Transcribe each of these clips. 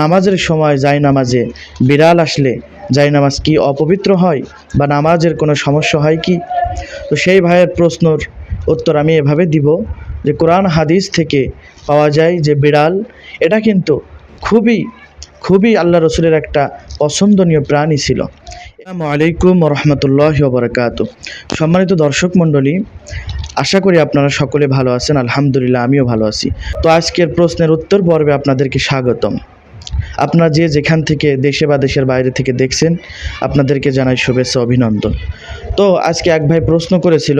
নামাজের সময় যাই নামাজে বিড়াল আসলে যাই নামাজ কি অপবিত্র হয় বা নামাজের কোনো সমস্যা হয় কি? তো সেই ভাইয়ের প্রশ্নর উত্তর আমি এভাবে দিব যে কোরআন হাদিস থেকে পাওয়া যায় যে বিড়াল, এটা কিন্তু খুবই খুবই আল্লাহ রসুলের একটা পছন্দনীয় প্রাণী ছিল। আসসালামু আলাইকুম রহমতুল্লাহ বরকাত সম্মানিত দর্শক মণ্ডলী, আশা করি আপনারা সকলে ভালো আছেন, আলহামদুলিল্লাহ আমিও ভালো আছি। তো আজকের প্রশ্নের উত্তর পর্বে আপনাদেরকে স্বাগতম। আপনারা যে যেখান থেকে দেশে বা দেশের বাইরে থেকে দেখছেন, আপনাদেরকে জানাই শুভেচ্ছা, অভিনন্দন। তো আজকে এক ভাই প্রশ্ন করেছিল,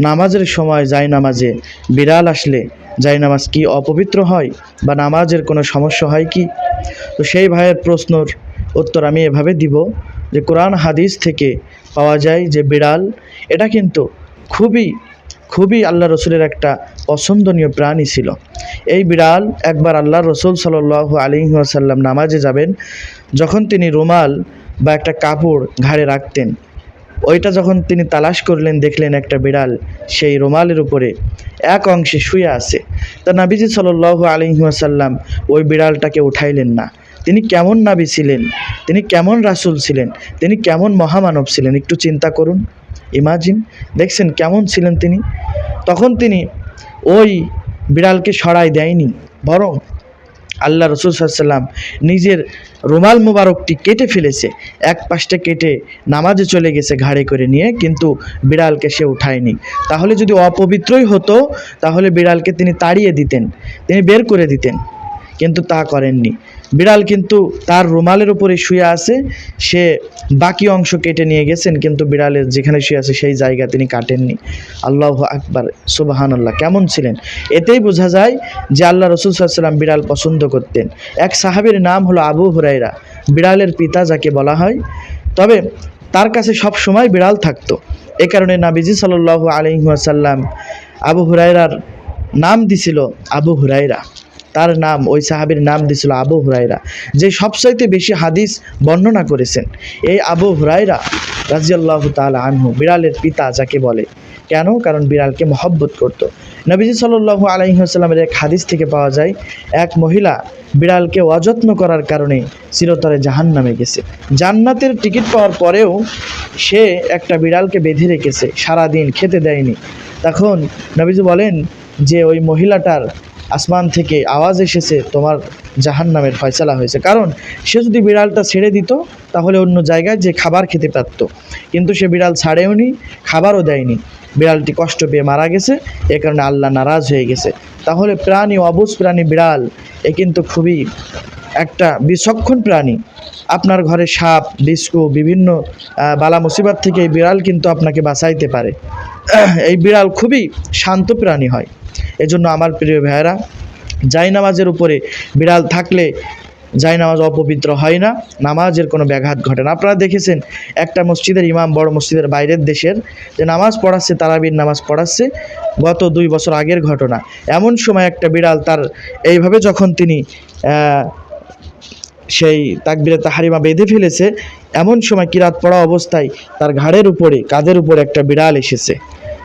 নামাজের সময় যাই নামাজে বিড়াল আসলে যাই নামাজ কি অপবিত্র হয় বা নামাজের কোনো সমস্যা হয় কি? তো সেই ভাইয়ের প্রশ্নর উত্তর আমি এভাবে দিব যে, কোরআন হাদিস থেকে পাওয়া যায় যে বিড়াল, এটা কিন্তু খুবই খুবই আল্লাহ রসুলের একটা পছন্দনীয় প্রাণী ছিল। এই বিড়াল একবার আল্লাহ রসুল সাল আলী আসাল্লাম নামাজে যাবেন, যখন তিনি রুমাল বা একটা কাপড় ঘাড়ে রাখতেন, ওইটা যখন তিনি তালাশ করলেন, দেখলেন একটা বিড়াল সেই রুমালের উপরে এক অংশে শুয়ে আছে। তা নাবিজি সাল আলী আসাল্লাম ওই বিড়ালটাকে উঠাইলেন না। তিনি কেমন নাবি ছিলেন? তিনি কেমন রাসূল ছিলেন? তিনি কেমন মহামানব ছিলেন? একটু চিন্তা করুন। ইমাজিন দেখছেন কেমন ছিলেন তিনি। তখন তিনি ওই বিড়ালকে সরাই দেয়নি, বরং আল্লাহ রসুল সাল্লাম নিজের রুমাল মুবারকটি কেটে ফেলেছে, এক পাশটা কেটে নামাজে চলে গেছে ঘাড়ে করে নিয়ে, কিন্তু বিড়ালকে সে উঠায়নি। তাহলে যদি অপবিত্রই হতো, তাহলে বিড়ালকে তিনি তাড়িয়ে দিতেন, তিনি বের করে দিতেন। কিন্তু তা করেননি। বিড়াল কিন্তু তার রুমালের উপরে শুয়ে আছে, সে বাকি অংশ কেটে নিয়ে গেছেন, কিন্তু বিড়ালের যেখানে শুয়ে আছে সেই জায়গা তিনি কাটেননি। আল্লাহ আকবার সুবাহান আল্লাহ কেমন ছিলেন? এতেই বোঝা যায় যে আল্লাহ রসুল সাল্লাম বিড়াল পছন্দ করতেন। এক সাহাবির নাম হলো আবু হুরাইরা বিড়ালের পিতা যাকে বলা হয়। তবে তার কাছে সব সময় বিড়াল থাকতো। এ কারণে নাবিজি সাল্লাহ আলহিহাসাল্লাম আবু হুরাইরার নাম দিছিল আবু হুরাইরা তার নাম, ওই সাহাবির নাম দিছিল আবু হুরাইরা যে সবচাইতে বেশি হাদিস বর্ণনা করেছেন। এই আবু হুরাইরা রাজিয়াল্লাহ তালা আনহু বিড়ালের পিতা যাকে বলে। কেন? কারণ বিড়ালকে মহব্বত করত। নবীজি সাল্লু আলহিহাস্লামের এক হাদিস থেকে পাওয়া যায়, এক মহিলা বিড়ালকে অযত্ন করার কারণে চিরতরে জাহান নামে গেছে। জান্নাতের টিকিট পাওয়ার পরেও সে একটা বিড়ালকে বেঁধে রেখেছে, সারাদিন খেতে দেয়নি। তখন নবীজি বলেন যে, ওই মহিলাটার আসমান থেকে আওয়াজ এসেছে, তোমার জাহান নামের ফয়সালা হয়েছে। কারণ সে যদি বিড়ালটা ছেড়ে দিত, তাহলে অন্য জায়গায় যে খাবার খেতে পারত। কিন্তু সে বিড়াল ছাড়েও নি খাবারও দেয়নি। বিড়ালটি কষ্ট পেয়ে মারা গেছে, এ কারণে আল্লাহ নারাজ হয়ে গেছে। তাহলে প্রাণী, অবুজ প্রাণী বিড়াল, এ কিন্তু খুবই একটা বিচক্ষণ প্রাণী। আপনার ঘরে সাপ, ডিস্কো, বিভিন্ন বালা মুসিবত থেকে এই বিড়াল কিন্তু আপনাকে বাঁচাইতে পারে। এই বিড়াল খুবই শান্ত প্রাণী হয়। এজন্য আমার প্রিয় ভাইয়েরা জাই নামাজের উপরে বিড়াল থাকলে জাই নামাজ অপবিত্র হয় না, নামাজের কোনো ব্যাঘাত ঘটে না। আপনারা দেখেছেন একটা মসজিদের ইমাম বড় মসজিদের বাইরের দেশের, যে নামাজ পড়াচ্ছে, তারাবির নামাজ পড়াচ্ছে, গত দুই বছর আগের ঘটনা। এমন সময় একটা বিড়াল তার, এইভাবে যখন তিনি সেই তাকবিরে তাহারিমা বেঁধে ফেলেছে, এমন সময় কিরাত পড়া অবস্থায় তার ঘাড়ের উপরে, কাঁধের উপরে একটা বিড়াল এসেছে।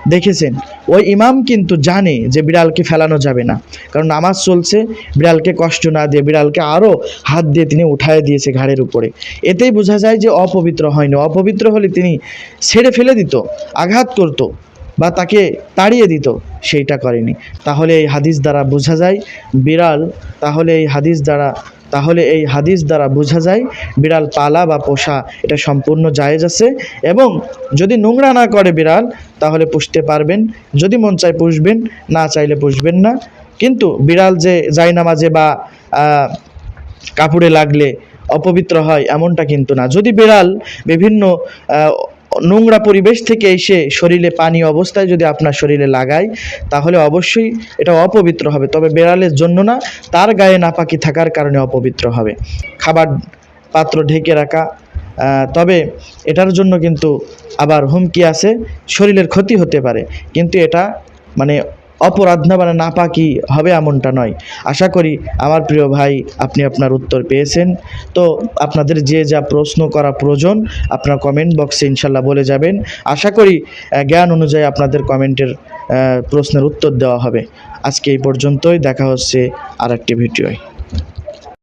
দেখেছেন? ওই ইমাম কিন্তু জানে যে বিড়ালকে ফেলানো যাবে না। কারণ নামাজ চলছে, বিড়ালকে কষ্ট না দিয়ে বিড়ালকে আরও হাত দিয়ে তিনি উঠায় দিয়েছে ঘাড়ের উপরে। এতেই বোঝা যায় যে অপবিত্র হয়নি। অপবিত্র হলে তিনি ছেড়ে ফেলে দিত, আঘাত করতো বা তাকে তাড়িয়ে দিত, সেইটা করেনি। তাহলে এই হাদিস দ্বারা বোঝা যায়, বিড়াল তাহলে এই হাদিস দ্বারা তাহলে এই হাদিস দ্বারা বোঝা যায় বিড়াল পালা বা পোষা, এটা সম্পূর্ণ জায়েজ আছে। এবং যদি নোংরা না করে বিড়াল, তাহলে পুষতে পারবেন। যদি মন চায় পুষবেন, না চাইলে পুষবেন না। কিন্তু বিড়াল যে যায় নামাজে বা কাপড়ে লাগলে অপবিত্র হয়, এমনটা কিন্তু না। যদি বিড়াল বিভিন্ন নোংরা পরিবেশ থেকে এসে শরীরে পানি অবস্থায় যদি আপনার শরীরে লাগায়, তাহলে অবশ্যই এটা অপবিত্র হবে। তবে বেড়ালের জন্য না, তার গায়ে নাপাকি থাকার কারণে অপবিত্র হবে। খাবার পাত্র ঢেকে রাখা তবে এটার জন্য কিন্তু আবার হুমকি আছে। শরীরের ক্ষতি হতে পারে, কিন্তু এটা মানে অপরাধ না মানে না পাকি হবে এমনটা নয়। আশা করি আমার প্রিয় ভাই আপনি আপনার উত্তর পেয়েছেন। তো আপনাদের যে যা প্রশ্ন করা প্রয়োজন আপনার কমেন্ট বক্সে ইনশাল্লাহ বলে যাবেন। আশা করি জ্ঞান অনুযায়ী আপনাদের কমেন্টের প্রশ্নের উত্তর দেওয়া হবে। আজকে এই পর্যন্তই। দেখা হচ্ছে আর একটি ভিডিওয়।